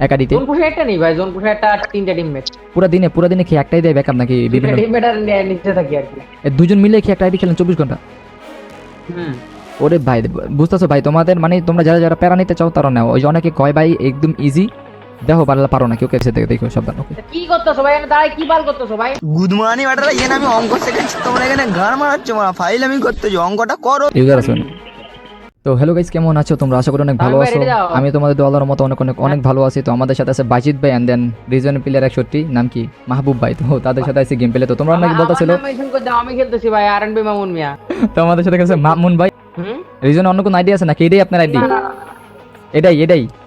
একাডিতে zone পুষে একটা নেই ভাই জোন পুষে একটা তিনটা টিম ম্যাচ পুরো দিনে পুরো দিনে কি একটাই দেয় ব্যাকআপ নাকি বিভিন্ন টিম আর নিচে থাকি আর কি। এ দুজন মিলে কি একটা আইডি খেলেন চব্বিশ ঘণ্টা। হুম। ওরে ভাই বুঝতেছো ভাই তোমাদের মানে তোমরা যারা যারা প্যারা নিতে চাও তারা নাও। ওই যে অনেকে কয় ভাই একদম ইজি দেখো পারলে পারো না কেউ কেসে থেকে দেখো সব ওকে। কি করতেছো ভাই? এখানে দাঁড়ায় কি বাল করতেছো ভাই? গুদমানি ব্যাটারা এখানে আমি অঙ্ক শেখাচ্ছি। তোমরা এখানে গান মারাচ্ছ মারা ফাইল আমি করতেছি অঙ্কটা করো। ইউজার আছো তো হ্যালো গাইস কেমন আছো? তোমরা আশা করি অনেক ভালো আছো। আমি তোমাদের দোয়ালার মতো অনেক অনেক অনেক ভালো আছি। তো আমাদের সাথে আছে বাজিত ভাই এন্ড দেন রিজন প্লেয়ার একষট্টি নাম কি? মাহবুব ভাই। তো তাদের সাথে আছে গেম প্লে তো তোমরা নাকি বলতেছিল আমি খেলতেছি ভাই আর এন বি মামুন মিয়া। তো আমাদের সাথে আছে মামুন ভাই। রিজন অন্য কোনো আইডিয়া আছে নাকি? এটাই আপনার আইডি। এটাই এটাই। হ্যাঁ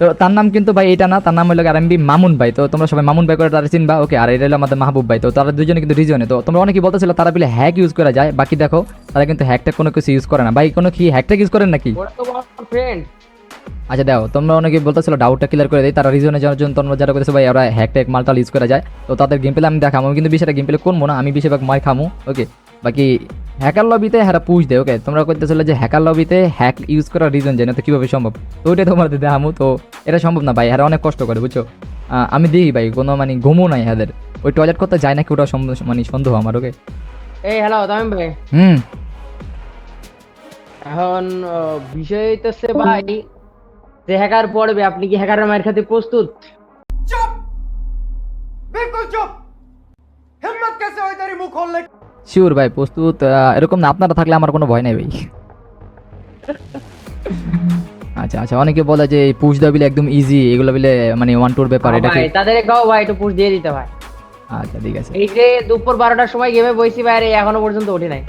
তো তার নাম কিন্তু ভাই এটা না, তার নাম হলো আর এমবি মামুন ভাই। তো তোমরা সবাই মামুন ভাই করে তারা চিনবা, ওকে, আর এটা হলো আমাদের মাহবুব ভাই। তো তারা দুজনে কিন্তু রিজনে তো তোমরা অনেকেই বলতেছিল তারা বলে হ্যাক ইউজ করা যায়, বাকি দেখো, তারা কিন্তু হ্যাকটা কোনো কিছু ইউজ করে না। ভাই, কোনো কি হ্যাকটা ইউজ করেন নাকি? আচ্ছা দেখো তোমরা অনেকে বলতেছিল ডাউটটা ক্লিয়ার করে দেয় তারা রিজনে যাওয়ার জন্য তোমরা যারা করেছ ভাই ওরা হ্যাক ট্যাক মালটাল ইউজ করা যায়। তো তাদের গেম প্লে আমি দেখাবো আমি কিন্তু বিষয়টা গেম প্লে করব না আমি বেশিরভাগ মার খামু ওকে বাকি হ্যাকার লবিতে হ্যাঁ পুশ দেয় ওকে তোমরা করতেছিল যে হ্যাকার লবিতে হ্যাক ইউজ করার রিজন জানো তো কীভাবে সম্ভব? তো ওইটাই তোমাদের দেখামু তো এটা সম্ভব না ভাই হ্যাঁ অনেক কষ্ট করে বুঝছ? আমি দিই ভাই কোনো মানে ঘুমও নাই হ্যাঁ ওই টয়লেট করতে যায় নাকি ওটা মানে সন্দেহ আমার ওকে এই হ্যালো তামিম ভাই। হুম। এখন বিষয় হইতেছে ভাই যে হ্যাকার পড়বে আপনি কি হ্যাকারের মায়ের খাতে প্রস্তুত? চুপ! বিলকুল চুপ! হিম্মত কেসে তারি মুখ শিওর ভাই প্রস্তুত এরকম না আপনারা থাকলে আমার কোনো ভয় ভাই। আচ্ছা আচ্ছা অনেকে বলে যে পুশ দা বিলে একদম ইজি এগুলো বিলে মানে ওয়ান টুর ব্যাপার হ্যাঁ এটা ভাই তাদের গাও ভাই একটু পুশ দিয়ে দিতে ভাই আচ্ছা ঠিক আছে। এই যে দুপুর 12টার সময় গেমে বইছি বাইরে এখনও পর্যন্ত ওঠে নাই।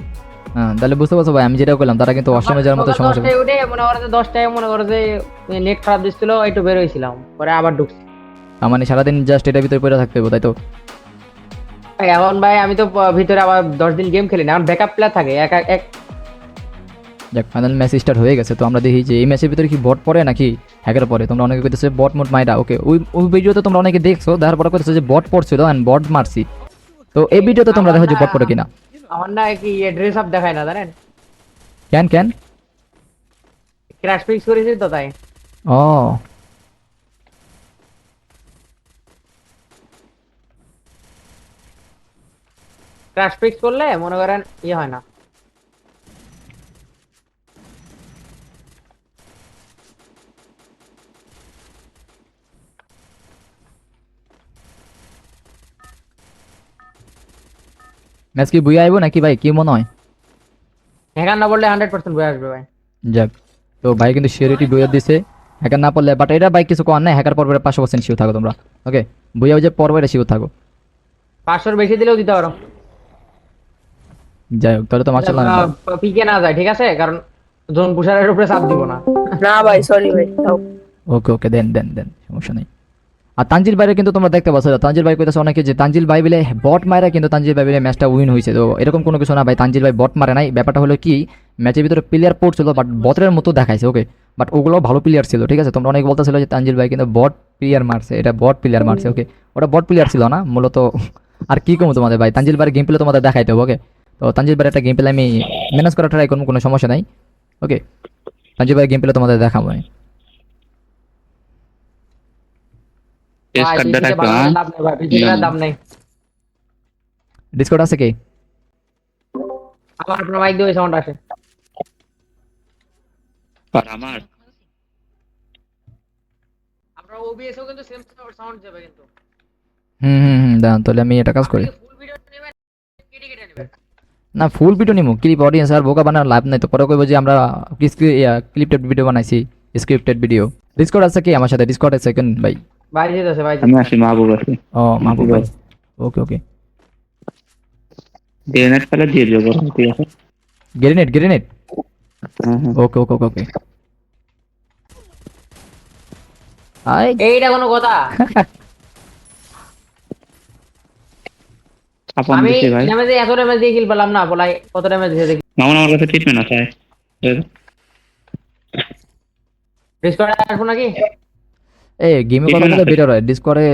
হ্যাঁ তাহলে বুঝতে পারছ ভাই আমি যেটা করলাম তারা কিন্তু অষ্টমে যাওয়ার মতো সমস্যা উঠে মনে করো যে দশটায় মনে করো যে নেট খারাপ দিচ্ছিল একটু বের হয়েছিলাম পরে আবার ঢুকছি। মানে সারাদিন জাস্ট এটার ভিতরে পড়ে থাকতে হবে তাই তো? এখন ভাই আমি তো ভিতরে আবার দশ দিন গেম খেলি না এখন ব্যাকআপ প্লেয়ার থাকে এক এক- যাক ফাইনাল ম্যাচ স্টার্ট হয়ে গেছে তো আমরা দেখি যে এই ম্যাচের ভিতরে কি বট পড়ে নাকি হ্যাকের পরে তোমরা অনেকে কইতেছে বট মোট মাইরা ওকে ওই ওই ভিডিওতে তোমরা অনেকে দেখছ দেখার পরে কইতেছে যে বট পড়ছিল অ্যান্ড বট মারছি। তো এই ভিডিওতে তোমরা দেখো যে বট পড়ে কিনা। আমার না কি ড্রেস আপ দেখায় না জানেন কেন কেন ক্র্যাশ ফিক্স করেছি তো তাই ও ক্র্যাশ ফিক্স করলে মনে করেন ইয়ে হয় না ম্যাচ কি বুয়ে আইবো নাকি ভাই? কি মনে হয়? হ্যাকার না বললে হান্ড্রেড পার্সেন্ট বয়ে আসবে ভাই। যাক তো ভাই কিন্তু সিওরিটি বইয়া দিছে। হ্যাকার না পড়লে বাট এটা ভাই কিছু কর নাই হ্যাকার পর্বের পাঁচশো পার্সেন্ট শিও থাকো তোমরা। ওকে বইয়া যে পর্বের শিও থাকো। পাঁচশোর বেশি দিলেও দিতে পারো। যাই হোক তাহলে তো মার্শাল পিকে না যায় ঠিক আছে? কারণ জোন পুষারের উপরে চাপ দিব না। না ভাই সরি ভাই ওকে ওকে দেন দেন দেন সমস্যা নেই। আর তানজিল বাইরে কিন্তু তোমরা দেখতে পাচ্ছ, তানজিল ভাই কইতাছে অনেকে যে তানজিল ভাই বলে বট মারা কিন্তু তানজিল ভাই বলে ম্যাচটা উইন হয়েছে তো এরকম কোনো কিছু না ভাই, তানজিল ভাই বট মারে নাই। ব্যাপারটা হলো কি ম্যাচের ভিতরে প্লেয়ার পড়ছিল বাট বটের মতো দেখাইছে ওকে বাট ওগুলো ভালো প্লেয়ার ছিল, ঠিক আছে? তোমরা অনেক বলতেছিল যে তানজিল ভাই কিন্তু বট প্লেয়ার মারছে, এটা বট প্লেয়ার মারছে ওকে ওটা বট প্লেয়ার ছিল না, মূলত আর কি কমো তোমাদের ভাই? তানজিল ভাইয়ের গেম প্লে তোমাদের দেখাইতে হবে ওকে তো তানজিল ভাইয়ের একটা গেম প্লে আমি ম্যানেজ করা ট্রাই করব, কোনো সমস্যা নাই ওকে তানজিল ভাইয়ের গেম প্লে তোমাদের দেখাবো ভাই, দাম নেই ডিসকর্ড আছে কি? আমার আপনার মাইক দিয়ে সাউন্ড আসে আর আমার আপনার ওবিএস কিন্তু সেম সাউন্ড যাবে কিন্তু। হুম হুম হুম দাঁড়ান তাহলে আমি এটা কাজ করি। না ফুল ভিডিও নিমু ক্লিপ অডিয়েন্স আর বোকা বানার লাভ নাই তো। পরে কইবো যে আমরা ক্লিপটেড ভিডিও বানাইছি স্ক্রিপ্টেড ভিডিও ডিসকর্ড আছে কি? আমার সাথে ডিসকর্ড আছে কেন ভাই? বাইরে যেতেছে ভাই আমি আসি মাহবুব আছি ও মাহবুব ভাই ওকে ওকে। গ্রেনেড ফেলে দিয়ে দেবো ঠিক আছে গ্রেনেড গ্রেনেড? হ্যাঁ হ্যাঁ। Okay okay okay okay. I. এইটা কোনো কথা। আমি ড্যামেজ এত ড্যামেজ দিয়ে কিল পেলাম না বলাই কত ড্যামেজ দিয়েছে দেখি। মামুন আমার কাছে ট্রিটমেন্ট আছে ডিসকর্ড আসব নাকি? এই গেমে কথা বলে বেটার হয় ডিসকর্ডে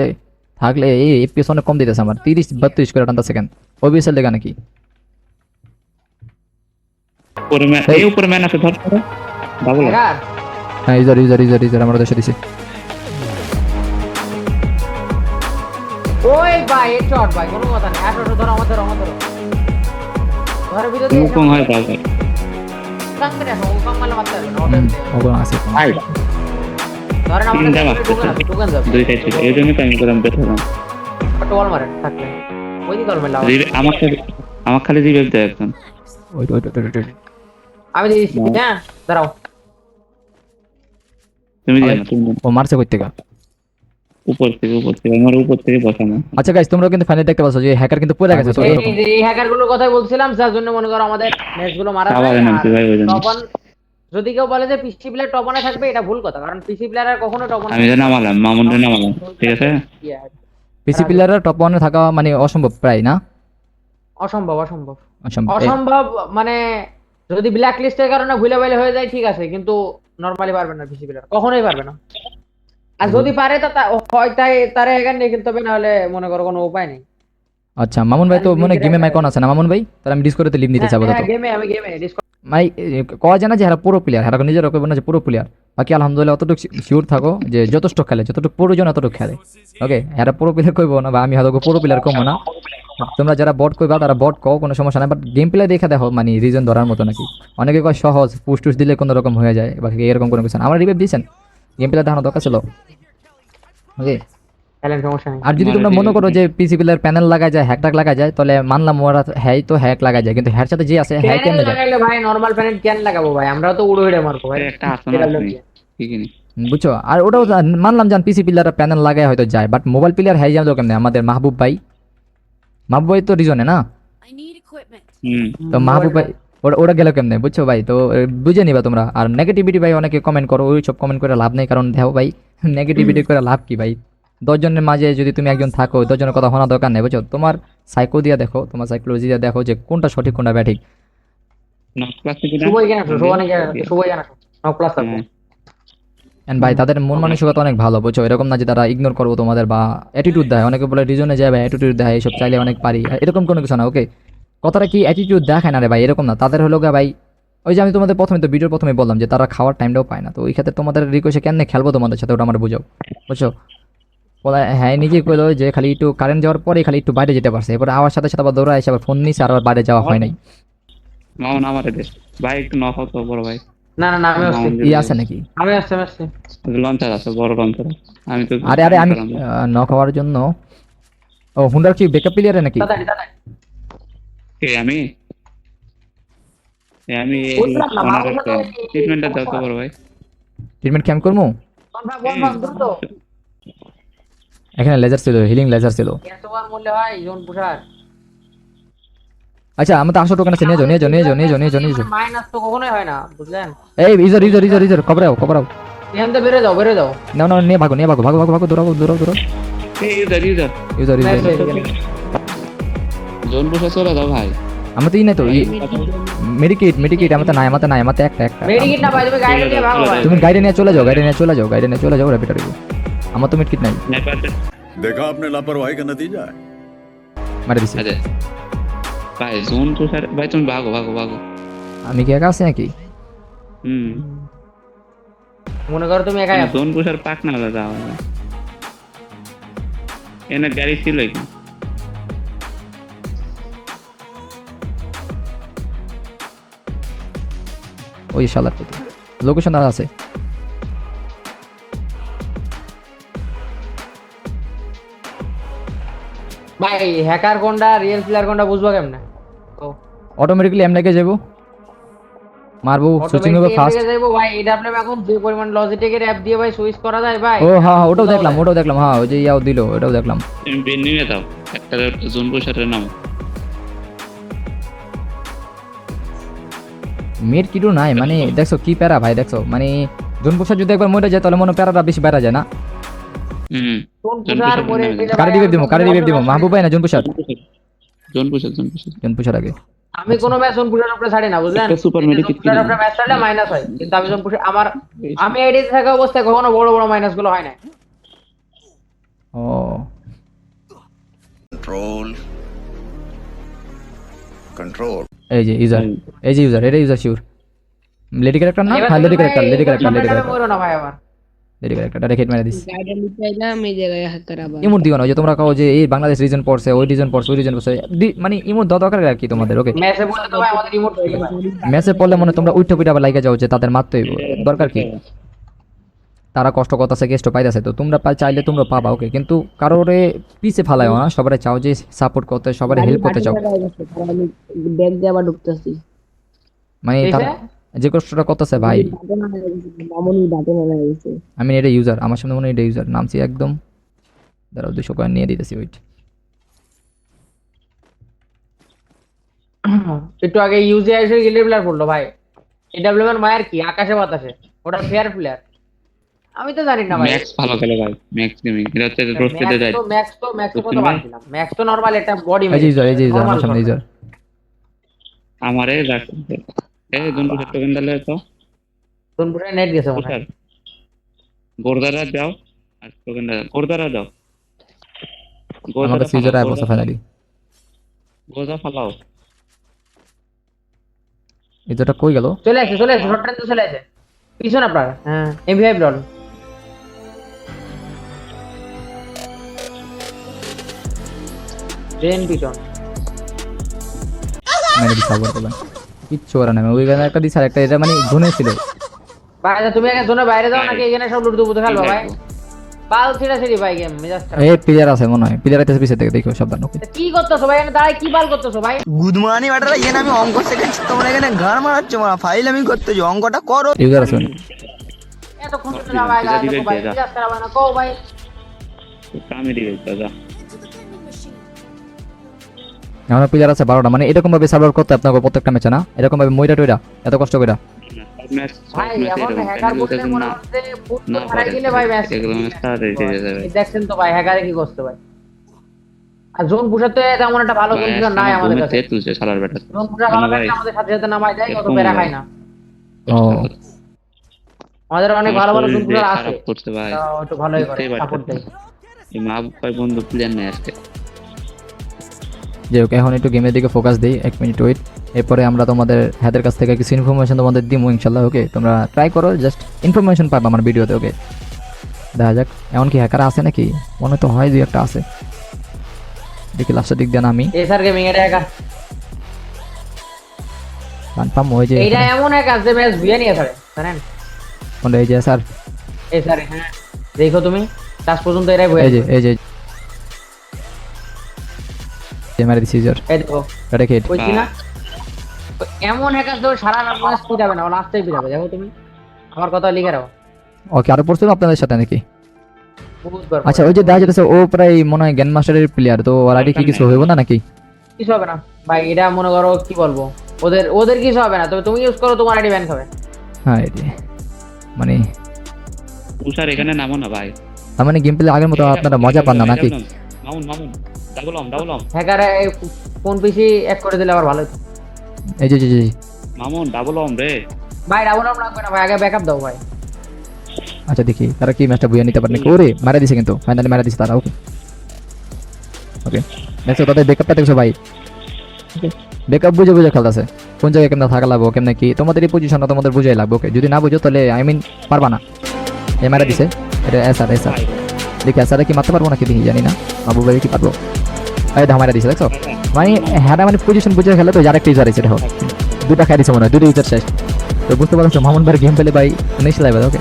থাকলে এই এফপিএস অনেক কম দিতেছে আমার তিরিশ বত্রিশ করে টানতে সেকেন্ড ওবিএসএল লেখা নাকি? এই উপরে ম্যান আছে ধর। ডাবল হ্যাঁ ইউজার ইউজার ইউজার ইউজার আমার দেশে দিছে। ওই ভাই হেডশট ভাই কোনো কথা না হেডশট ধর আমাদের আমাদের ঘরের ভিতরে মুকুম হয় ভাই ভাই কাম করে না মুকুম মারলে মারতে আছে। ভাই ধরেন আমাদের তিনটা যাবে। দুই সাইড ছিল এই জন্য তো আমি করলাম বেরোলাম একটা বল মারেন থাকলে। ওই দিকে করবেন আমার খালি আমার খালি রিভাইভ দেয় একজন। ওই ওই ওই, ওই, ওই, ওই। আমি দিয়ে দিচ্ছি। হ্যাঁ দাঁড়াও। তুমি জানো তুমি ও মারছে কই থেকে উপর থেকে উপর থেকে। আমার উপর থেকে বসানো আচ্ছা গাইস তোমরা কিন্তু ফাইনালি দেখতে পাচ্ছ যে হ্যাকার কিন্তু পড়ে গেছে তো এই হ্যাকারগুলোর কথাই বলছিলাম যার জন্য মনে করো আমাদের ম্যাচগুলো মারা যদি কেউ বলে যে পিসি প্লেয়ার টপ ওয়ানে থাকবে এটা ভুল কথা কারণ পিসি প্লেয়ার আর কখনো টপ আমি যে নামালাম মামুনরে নামালাম ঠিক আছে? পিসি প্লেয়াররা টপ ওয়ানে থাকা মানে অসম্ভব প্রায় না? অসম্ভব অসম্ভব। অসম্ভব মানে যদি ব্ল্যাক লিস্টের কারণে ভুলে বাইলে হয়ে যায় ঠিক আছে কিন্তু নরমালি পারবে না পিসি প্লেয়ার কখনোই পারবে না। আর যদি পারে তা হয় তাই তারে এখানে নিয়ে খেলতে না হলে মনে করো কোনো উপায় নেই। আচ্ছা মামুন ভাই তো মনে গেমে মাইকন আছে না মামুন ভাই? তাহলে আমি ডিসকোডে লিভ নিতে চাবো তো গেমে আমি গেমে মাই কয় জানা যে এরা পুরো প্লেয়ার এরা নিজের কইব না যে পুরো প্লেয়ার বাকি আলহামদুলিল্লাহ অতটুকু শিওর থাকো যে যথেষ্ট খেলে, যতটুকু প্রয়োজন অতটুকু খেলে। ওকে এরা পুরো প্লেয়ার কইব না বা আমি হয়তো পুরো প্লেয়ার কমো না তোমরা যারা বট কইবা তারা বট কও, কোনো সমস্যা নাই বাট গেম প্লে দেখে দেখো মানে রিজন ধরার মতো নাকি। অনেকে কয় সহজ পুশ টুস দিলে কোনো রকম হয়ে যায় বা এরকম কোনো কিছু আমার রিভাইভ দিয়েছেন গেম প্লে দেখানো দরকার ছিল ওকে আর যদি তোমরা মনে করো যে পিসি প্লেয়ার প্যানেল লাগা যায় হ্যাক ট্যাক লাগা যায় তাহলে মানলাম ওরা হ্যাঁ তো হ্যাক লাগা যায় কিন্তু হ্যার সাথে যে আছে হ্যাঁ কেমনে যায়? লাগাইলে ভাই নরমাল প্যানেল কেন লাগাবো ভাই? আমরা তো উড়ে উড়ে মারবো ভাই। একটা আসন আছে ঠিকই বুঝছ? আর ওটাও মানলাম জান পিসি প্লেয়াররা প্যানেল লাগায় হয়তো যায় বাট মোবাইল প্লেয়ার হ্যাঁ কেমনে? আমাদের মাহবুব ভাই। মাহবুব ভাই তো রিজনে না? তো মাহবুব ভাই ওরা ওরা গেল কেমনে? বুঝছ ভাই? তো বুঝে নিবা তোমরা। আর নেগেটিভিটি ভাই অনেকে কমেন্ট করো ওই সব কমেন্ট করে লাভ নেই কারণ দেখো ভাই নেগেটিভিটি করে লাভ কি ভাই? দশজনের মাঝে যদি তুমি একজন থাকো দশজনের কথা শোনা দরকার নেই বুঝছ? তোমার সাইকো দিয়া দেখো তোমার সাইকোলজি দিয়া দেখো যে কোনটা সঠিক কোনটা ব্যাঠিক। ভাই তাদের মন মানসিকতা অনেক ভালো বুঝছ? এরকম না যে তারা ইগনোর করব তোমাদের বা অ্যাটিটিউড দেয়। অনেকে বলে রিজনে যায় বা অ্যাটিটিউড দেয় এইসব চাইলে অনেক পারি। এরকম কোনো কিছু না ওকে কথাটা কি অ্যাটিটিউড দেখায় না রে ভাই? এরকম না। তাদের হলো গা ভাই ওই যে আমি তোমাদের প্রথমে তো ভিডিওর প্রথমে বললাম যে তারা খাওয়ার টাইমটাও পায় না। তো ওই ক্ষেত্রে তোমাদের রিকোয়েস্টে কেন খেলব তোমাদের সাথে ওটা আমার বুঝাও বুঝছ? হ্যাঁ নিজেই কইলো যে খালি একটু কারেন্ট যাওয়ার পরে খালি একটু বাইরে যেতে পারছে। এরপরে আবার সাথে সাথে আবার দৌড়া এসে আবার ফোন নিছে আর আবার বাইরে যাওয়া হয় নাই। মামুন আমার দে ভাই একটু নক হতো বড় ভাই। না না আমি আসছি। ই আছে নাকি? আমি আসছি আমি আসছি। লঞ্চার আছে বড় লঞ্চার আমি তো আরে আরে আমি নক হওয়ার জন্য। ও হুন্ডার কি বেকআপ প্লেয়ারে নাকি? কে আমি? এ আমি ট্রিটমেন্টটা দাও তো বড় ভাই। ট্রিটমেন্ট ক্যাম্প করব বল ভাই, বল ভাই, দ্রুত। এখানে লেজার ছিল হিলিং লেজার ছিল। হয় আচ্ছা আমার তো আটশো টোকেন আছে নিয়ে যাও নিয়ে যাও নিয়ে যাও নিয়ে যাও নিয়ে যাও নিয়ে যাও। মাইনাস তো কখনোই হয় না বুঝলেন? এই ইজার ইজার ইজার ইজার খবর আও খবর আও এখান থেকে বেরো যাও বেরো যাও। নাও নাও নিয়ে ভাগো নিয়ে ভাগো ভাগো ভাগো ভাগো দৌড়াও দৌড়াও দৌড়াও। এই ম্যাচ ইউজার হয়ে গেল। জোন বসে চলে দাও ভাই। আমার তো ই নাই তো মেডিকেট মেডিকেট আমার তো নাই আমার তো নাই আমার তো একটা একটা। মেডিকেট না ভাই তুমি গাড়ি নিয়ে ভাগো ভাই তুমি গাড়ি নিয়ে চলে যাও গাড়ি নিয়ে চলে যাও গাড়ি নিয়ে চলে যাও র্যাপিড আমার তো মেডকিট নাই। देखा आपने लापरवाही का नतीजा है মারে দিছি আচ্ছা ভাই জোন তুষার ভাই তুমি ভাগো ভাগো ভাগো আমি কি একা আছি নাকি হুম মনে করো তুমি একাই আছো জোন তুষার পাক না যাওয়া এনে গাড়ি ছিল কি ওই শালার প্রতি লোকেশন আর আছে ভাই হ্যাকার কোনটা রিয়েল প্লেয়ার কোনটা বুঝব কেমনে? তো অটোমেটিক্যালি এমনাকে যাব। মারবো সুইচিং হবে ফাস্ট যাইবো ভাই এটা আপনি এখন যে পরিমাণ লজিটেকের অ্যাপ দিয়ে ভাই সুইচ করা যায় ভাই। ও হ্যাঁ হ্যাঁ ওটাও দেখলাম ওটাও দেখলাম হ্যাঁ ওই যে ইয়াও দিল ওটাও দেখলাম। বের নিয়ে দাও একটা জোন তুষারের নাম মেয়ের কিটু নাই মানে দেখছ কি প্যারা ভাই দেখছ মানে জোন পোষা যদি একবার মরে যায় তাহলে মনে প্যারাটা বেশি বেড়া যায় না? আমি হয়। এটা লেডি ক্যারেক্টার না? Lady character lady character lady character দেরি করে একটা মেরে দিস। ইমোট দিও না যে তোমরা কাও যে এই বাংলাদেশ রিজন পড়ছে ওই রিজন পড়ছে ওই রিজন পড়ছে মানে ইমোট দাও দরকার আর কি তোমাদের ওকে বলতে তো ভাই আমাদের ম্যাচে পড়লে মনে তোমরা উইটা পিটা আবার লাইকে যাও যে তাদের মারতেই দরকার কি? তারা কষ্ট করতেছে কেষ্ট পাইতেছে তো তোমরা পা- চাইলে তোমরা পাবা ওকে কিন্তু কারোরে পিছে ফালায় না সবাই চাও যে সাপোর্ট করতে সবাই হেল্প করতে চাও। আমি ব্যাগ দিয়ে আবার ঢুকতেছি। মানে তারা যে কষ্টটা ভাই। বাটন আনা গেছে আমি এটা ইউজার আমার সামনে মনে হয় এটা ইউজার নামছি একদম। দাঁড়াও দুশো কয়েন নিয়ে দিতেছি ওইট একটু আগে ইউজে এসে গিলে প্লেয়ার পড়ল ভাই। এডব্লিউ এর মায়ের কি? আকাশে বাতাসে। ওটা ফেয়ার প্লেয়ার আমি তো জানি না ভাই। ম্যাক্স ভালো খেলে ভাই ম্যাক্স গেমিং এটা হচ্ছে রোস্টেডে যায় ম্যাক্স তো ম্যাক্স তো কত দিলাম ম্যাক্স তো নরমাল এটা বডি এই যে এই যে আমার সামনে ইউজার আমারে রাখতে এই তো সোনপুরে নেট গেছে মনে হয়। গোরদারা যাও আর টোকেন গোরদারা যাও। আমাদের ইউজার আয় বসে ফাইনালি গোজা ফালাও। ইউজারটা কই গেল? চলে আসে চলে আসে শর্ট তো চলে আসে। পিছন আপনার হ্যাঁ এমভি ফাইভ লল ট্রেন পিছন। কিচ্ছু করার নাই। ওই গানে একটা দিছে আর একটা এটা মানে ধনে ছিল ভাই আচ্ছা, তুমি এখানে জোনে বাইরে যাও নাকি? এখানে সব লুটু বুটু খেলব ভাই। পাল ছিড়া ছিড়ি ভাই গেম এই প্লেয়ার আছে মনে হয়। প্লেয়ার আছে পিছে থেকে দেখো সাবধান ওকে কি করতেছো ভাই? এখানে দাঁড়ায় কি বাল করতেছো ভাই? গুদমানি বাটারা এখানে আমি অঙ্ক শেখাচ্ছি তোমরা এখানে গান মারাচ্ছ মারা ফাইল আমি করতেছি অঙ্কটা করো। ইউজার আছে না ভাই গায়ে দেখো ভাই মেজাজ খারাপ হয় না। কও ভাই। কামে দিবে দাদা। আমার প্লেয়ার আছে বারোটা। মানে এরকম ভাবে সার্ভার করতে আপনাকে প্রত্যেকটা ম্যাচে না? এরকম ভাবে মইরা টইরা এত কষ্ট করে ম্যাচ ভাই এখন হ্যাকার বলতে হচ্ছে ফুট না হারাই দিলে ভাই ম্যাচ এগুলো ম্যাচ তাড়াতাড়ি জিতে যাবে। দেখছেন তো ভাই হ্যাকারে কি করতে ভাই? আর জোন পুষাতে তেমন একটা ভালো পজিশন নাই আমাদের কাছে। তুলছে সালার বেটা জোন পুষা ভালো না ভাই। লাগলে আমাদের সাথে সাথে নামাই দেয় কত এরকম খায় না। ও। আমাদের অনেক ভালো ভালো জোন আছে। করছে ভাই। একটু ভালোই করে সাপোর্ট দেয়। এই মা বন্ধু প্লেয়ার নেই আজকে। যে ওকে এখন একটু গেমের দিকে ফোকাস দিই এক মিনিট ওয়েট এরপরে আমরা তোমাদের হাতের কাছ থেকে কিছু ইনফরমেশন তোমাদের দিব ইনশাল্লাহ ওকে তোমরা ট্রাই করো জাস্ট ইনফরমেশন পাবে আমার ভিডিওতে ওকে দেখা যাক এমন কি হ্যাকার আছে নাকি? মনে তো হয় দুই একটা আছে। দেখি লাস্টের দিক দেন আমি এসআর গেমিং এটা হ্যাকার কনফার্ম ওই যে এইটা এমন হ্যাকার যে ম্যাচ ভুয়ে নিয়ে ছাড়ে জানেন? কোনটা এই যে স্যার এসআর হ্যাঁ। দেখো তুমি লাস্ট পর্যন্ত এরাই ভুয়ে এই যে এই যে মেরে দিছি ইউজার এই দেখো। এটা কি? কইছি না এমন হ্যাকার তো সারা রাত ম্যাচ পিটাবে না লাস্টেই পিটাবে দেখো তুমি। আমার কথা লিখে রাখো। ওকে আরও পড়ছিল আপনাদের সাথে নাকি? আচ্ছা ওই যে দেখা যেতেছে ও প্রায় মনে হয় গ্যান মাস্টারের প্লেয়ার তো ওর আইডি কি কিছু হইব না নাকি? কিছু হবে না। ভাই এটা মনে করো কি বলব? ওদের ওদের কিছু হবে না তবে তুমি ইউজ করো তোমার আইডি ব্যান খাবে। হ্যাঁ এই মানে তুষার এখানে নামো না ভাই। তার মানে গেম প্লে আগের মতো আপনারা মজা পান না নাকি? মামুন মামুন ডাবল অম ডাবল অম হ্যাকারে কোন পিসি এক করে দিলে আবার ভালো এই যে যে যে। মামুন ডাবল অম রে। ভাই ডাবল আপ লাগবে না ভাই আগে ব্যাকআপ দাও ভাই। আচ্ছা দেখি তারা কি ম্যাচটা বুঝে নিতে পারে নাকি? ওরে মারা দিছে কিন্তু ফাইনালি মারা দিছে তারা ওকে ওকে দেখছ তাদের ব্যাকআপটা দেখছ ভাই? ব্যাকআপ বুঝে বুঝে খেলতেছে। কোন জায়গায় কেমন থাকা লাগবে কেমন কি? তোমাদের এই পজিশনটা তোমাদের বুঝাই লাগবে ওকে যদি না বুঝো তাহলে আই মিন পারবা না। এ মারা দিছে এটা এসআর এসআর দেখি এসআর কি মারতে পারব নাকি দেখি জানি না। বাবু ভাই কি পারব? এই ধা মারা দিছে দেখছ? মানে হ্যাঁ মানে পজিশন বুঝে খেলে তো যার একটা ইউজার আছে দেখো। দুটা খাই দিছে মনে হয় দুটো ইউজার শেষ। তো বুঝতে পারছ মামুন ভাইয়ের গেম পেলে ভাই নেক্সট লেভেল ওকে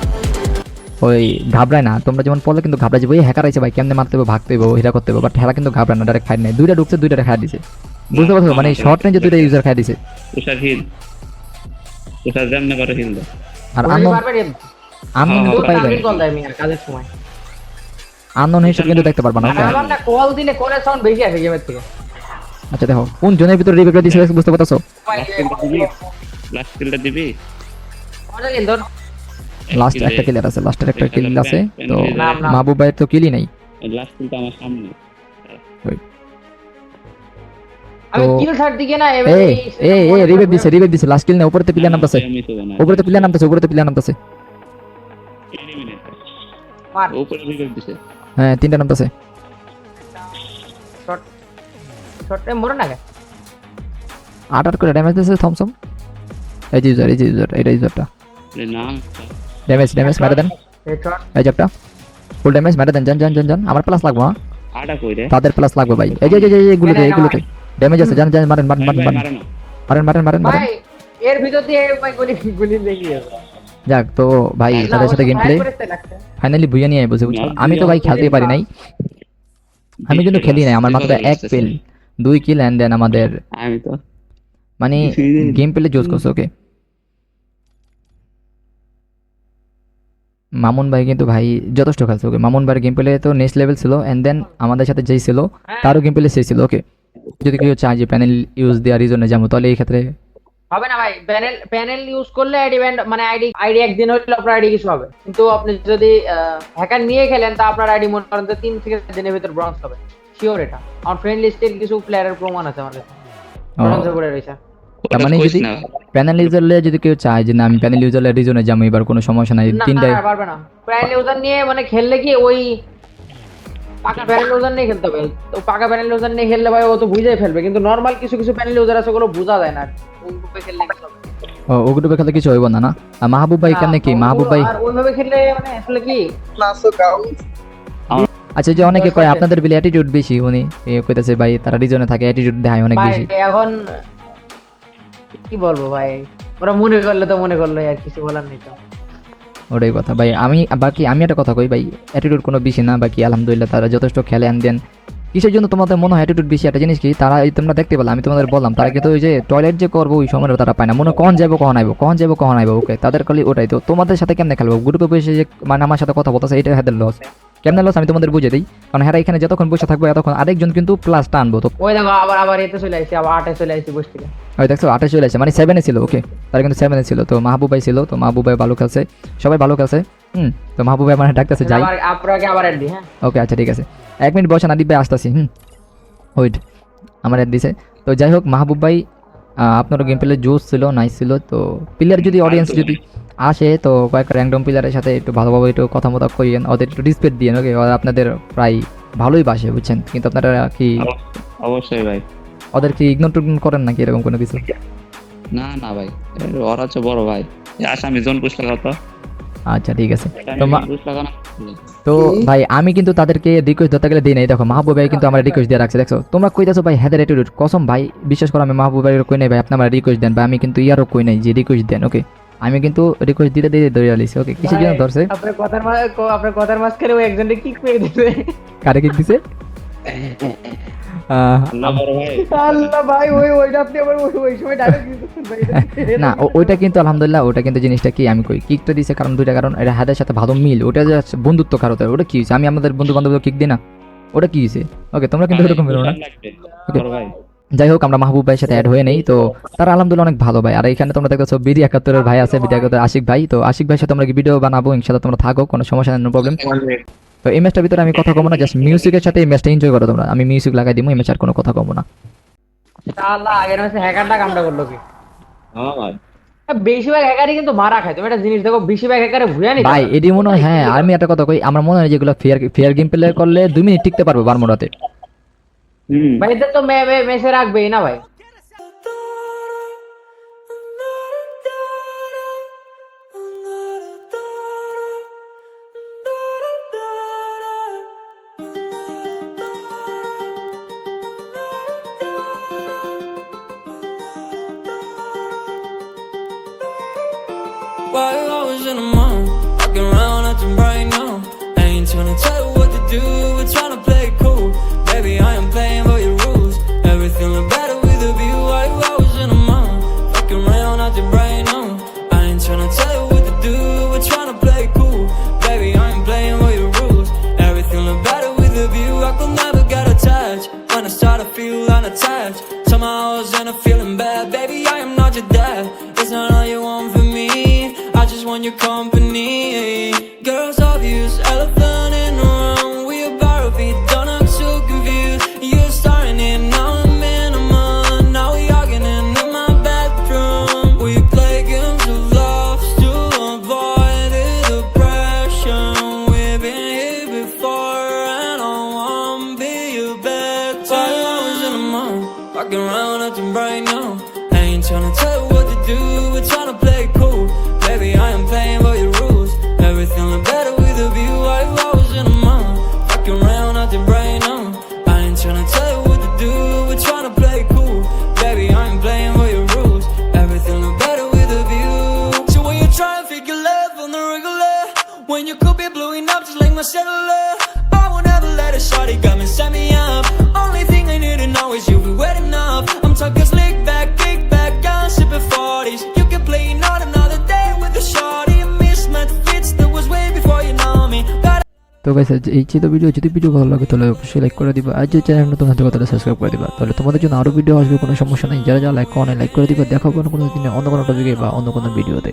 ওই ঘাবড়ায় না তোমরা যেমন পড়লে কিন্তু ঘাবড়া যাবে। ওই হ্যাকার আছে ভাই কেমনে মারতে হবে ভাগতে হবে হিরা করতে হবে বাট হেলা কিন্তু ঘাবড়ায় না ডাইরেক্ট খাই নাই দুইটা ঢুকছে দুইটা খাই দিছে। বুঝতে পারছ? মানে শর্ট রেঞ্জে দুইটা ইউজার খাই দিছে। তুষার হিল তুষার যেমনে পারে হিল আর আননোন তো কল দেয় মিয়া কাজের সময়। আননোন হিসেবে কিন্তু দেখতে পারবা না ওকে আমার না কল দিলে কলের সাউন্ড বেশি আসে গেমের থেকে। আচ্ছা দেখো কোন জনের ভিতরে রিভিউ দিছে বুঝতে পারছ লাস্ট কিলটা দিবি? লাস্ট একটা কিলার আছে লাস্টের একটা কিল আছে তো। মাহবুব ভাইয়ের তো কিলই নাই। লাস্ট কিলটা আমার সামনে। আমি কিল ছাড় দিকে না এ এ এ রিভিউ দিছে রিভিউ দিছে লাস্ট কিল না উপরে তো প্লেয়ার নামতাছে। আমি উপরে প্লেয়ার নামতাছে উপরে তো প্লেয়ার নামতাছে। মার। উপরে রিভাইভ দিছে। হ্যাঁ তিনটা নামতাছে শর্ট শর্ট টাইম মরে না আট আট করে ড্যামেজ দিছে থমসম এই যে ইউজার এই যে ইউজার এটা ইউজারটা এর ড্যামেজ ড্যামেজ মেরে দেন। এই একটা ফুল ড্যামেজ ম্যাটার দেন জান জান জান জান আমার প্লাস লাগবে না আটা কই রে? তাদের প্লাস লাগবে ভাই। এই যে এগুলোতে এগুলোতে ড্যামেজ আছে জান জান মারেন মারেন মারেন মারেন। মারেন। মারেন মারেন মারেন। এর ভিতর দিয়ে গুলি গুলি লেগে গেছে। যাক তো ভাই না, তাদের সাথে গেম প্লে। ফাইনালি ভুইয়া নিয়ে বসে বুঝছ আমি তো ভাই খেলতে পারি নাই। আমি কিন্তু খেলি নাই। আমার মাত্র এক পেল দুই কিল এন্ড দেন আমাদের আমি তো। মানে গেম প্লে জোস করছে ওকে মামুন ভাই কিন্তু ভাই যথেষ্ট খেলছে ওকে মামুন ভাইয়ের গেম প্লে তো নেক্সট লেভেল ছিল এন্ড দেন আমাদের সাথে যেই ছিল তারও গেম প্লে সেই ছিল ওকে যদি কেউ চায় যে প্যানেল ইউজ দেওয়ার রিজনে যাব তাহলে এই ক্ষেত্রে হবে না ভাই প্যানেল প্যানেল ইউজ করলে আইডি মানে আইডি আইডি একদিন হলে আপনার আইডি কিছু হবে। কিন্তু আপনি যদি হ্যাকার নিয়ে খেলেন তা আপনার আইডি মনে করেন যে তিন থেকে চার দিনের ভিতর ব্রঞ্জ হবে। শিওর এটা। আমার ফ্রেন্ড লিস্টের কিছু প্লেয়ারের প্রমাণ আছে আমার কাছে ও, ব্রঞ্জে পড়ে রয়েছে। তার মানে যদি। প্যানেল ইউজারলে যদি কেউ চায় যে না আমি প্যানেল ইউজারলে রিজনে যাব এবার কোনো সমস্যা নাই না, পারবে না। প্যানেল ইউজার নিয়ে মানে খেললে কি ওই পাকা প্যানেল ইউজার নিয়ে খেলতে হবে। তো পাকা প্যানেল ইউজার নিয়ে খেললে ভাই ও তো বুঝেই ফেলবে কিন্তু নর্মাল কিছু কিছু প্যানেল ইউজার আছে ওগুলো বোঝা যায় না। আর কি। খেললে হবে? ও ওগুলো খেলতে কিছু হইব না না? মাহবুব ভাই কেমনে কি? মাহবুব ভাই আর ওইভাবে খেললে মানে আসলে কি? আচ্ছা যে অনেকে কয় আপনাদের বিলে অ্যাটিটিউড বেশি উনি কইতাছে ভাই তারা রিজনে থাকে অ্যাটিটিউড দেখায় অনেক বেশি। এখন কি বলব ভাই? ওরা মনে করলে তো মনে করল আর কিছু বলার নেই তো। ওটাই কথা। ভাই, আমি, বাকি আমি একটা কথা কই, ভাই অ্যাটিটিউড কোনো বেশি না, বাকি আলহামদুলিল্লাহ তারা যথেষ্ট খেলে অ্যান্ড দেন। কিসের জন্য তোমাদের মনে হয় অ্যাটিটিউড বেশি? একটা জিনিস কি, তারা তোমরা দেখতে পেলে, আমি তোমাদের বললাম, তারা কিন্তু ওই যে টয়লেট যে করব, ওই সময় তারা পায় না। মনে কখন যাব কখন আইবো, কখন যাব কখন আইবো ওকে তাদের খালি ওটাই। তো তোমাদের সাথে কেমনে খেলব? গ্রুপে বসে যে মানে আমার সাথে কথা বলতেছে, এটা হাতের লস কেমনে লস আমি তোমাদের বুঝে দিই। কারণ হ্যাঁ এখানে যতক্ষণ বসে থাকব, এতক্ষণ আরেকজন কিন্তু প্লাস টানবো, তো ওই দেখো, আবার আবার এতে চলে আসছি আবার আটে চলে আসছি বসে থেকে। ওই দেখছ আটে চলে আসে। মানে সেভেনে ছিল ওকে তারা কিন্তু সেভেনে ছিল। তো মাহবুব ভাই ছিল তো মাহবুব ভাই ভালো খেলছে। সবাই ভালো খেলছে। হুম তো মাহবুব ভাই মানে ডাকতেছে যাই। অ্যাড হ্যাঁ? ওকে আচ্ছা ঠিক আছে। এক মিনিট বসে নাদিব ভাই আসতেছি হুম। ওয়েট আমার অ্যাড দিছে। তো যাই হোক মাহবুব ভাই আপনারও গেম প্লে জোস ছিল নাইস ছিল। তো প্লেয়ার যদি অডিয়েন্স যদি আসে তো কয়েকটা র্যান্ডম প্লেয়ারের সাথে একটু ভালোভাবে একটু কথা মতো করিয়েন ওদের একটু রিসপেক্ট দিয়ে ওকে ওরা আপনাদের প্রায় ভালোই বাসে বুঝছেন? কিন্তু আপনারা কি অবশ্যই ভাই। ওদের কি ইগনোর টিগনোর করেন নাকি এরকম কোনো কিছু? না না ভাই ওরা হচ্ছে বড় ভাই। আসামি জন পুষ লাগা তো। আচ্ছা ঠিক আছে। তো জন তো ভাই আমি কিন্তু তাদেরকে রিকোয়েস্ট ধরতে গেলে দিই নাই। দেখো মাহবুব ভাই কিন্তু আমার রিকোয়েস্ট দিয়ে রাখছে দেখছ? তোমরা কইতাছো ভাই হেদের অ্যাটিটিউড কসম ভাই বিশ্বাস করো আমি মাহবুব ভাইয়ের কই নাই ভাই আপনি আমার রিকোয়েস্ট দেন ভাই আমি কিন্তু ইয়ারও কই নাই যে রিকোয়েস্ট দেন ওকে আমি কিন্তু রিকোয়েস্ট দিতে দিতে ধরে আলিছি ওকে কিছু জন্য ধরছে? আপনার কথার মাঝে আপনার কথার মাঝখানে ওই একজনকে কিক মেরে দিতে কারে কিক দিছে? না ওইটা কিন্তু আলহামদুলিল্লাহ ওটা কিন্তু জিনিসটা কি আমি কই কিকটা দিছে কারণ দুইটা কারণ এটা হাতের সাথে ভালো মিল ওটা যে বন্ধুত্ব কারোতে ওটা কি হয়েছে আমি আমাদের বন্ধু বান্ধব কিক দিই না ওটা কি হয়েছে ওকে তোমরা কিন্তু এরকম বেরো না। বড় যাই হোক আমরা মাহবুব ভাইয়ের সাথে অ্যাড হয়ে নেই তো তারা আলহামদুলিল্লাহ অনেক ভালো ভাই আর এখানে তোমরা দেখতেছো বিডি একাত্তরের ভাই আছে বিডি একাত্তর আশিক ভাই তো আশিক ভাইয়ের সাথে আমরা ভিডিও বানাবো ইনশাল্লাহ তোমরা থাকো কোনো সমস্যা নেই প্রবলেম তো এই ম্যাচটার ভিতরে আমি কথা কমো না জাস্ট মিউজিকের সাথে এই ম্যাচটা এনজয় করো তোমরা। আমি মিউজিক লাগাই দিব এই ম্যাচ আর কোনো কথা কমো না। আল্লাহ আগের মাসে হ্যাকারটা কামটা করল কি? হ্যাঁ ভাই বেশিরভাগ হ্যাকারই কিন্তু মারা খায়। তুমি একটা জিনিস দেখো বেশিরভাগ হ্যাকারে ভুয়া নি ভাই এটি মনে হয় হ্যাঁ আমি একটা কথা কই আমার মনে হয় যেগুলো ফেয়ার ফেয়ার গেম প্লে করলে দুই মিনিট টিকতে পারব বারমোড়াতে। হুম। ভাই এদের তো মে- মে- মেসে রাখবেই না ভাই। You to do, we're tryna play it cool. Baby, I am playing by your rules. Everything look better with a view. While I was in the mall, walking around acting right no. I ain't tryna tell you what to do, we're tryna play it cool. Baby, I am playing by your rules. Everything look better with a view. I could never get attached when I start to feel unattached. Somehow I was in a feeling bad, baby. I am not your dad. It's not all you want from me. I just want your company. তো guys এই ছিল video যদি video ভালো লাগে, তাহলে অবশ্যই like করে দিবা। আর যদি চ্যানেল নতুন হতে তাহলে সাবস্ক্রাইব করে দিবা। তাহলে তোমাদের জন্য আরও ভিডিও আসবে, কোনো সমস্যা নেই। যারা যারা লাইক করে লাইক করে দিবা। দেখো কোনো কোনো দিনে, অন্য কোনো টপিকে বা অন্য কোনো ভিডিওতে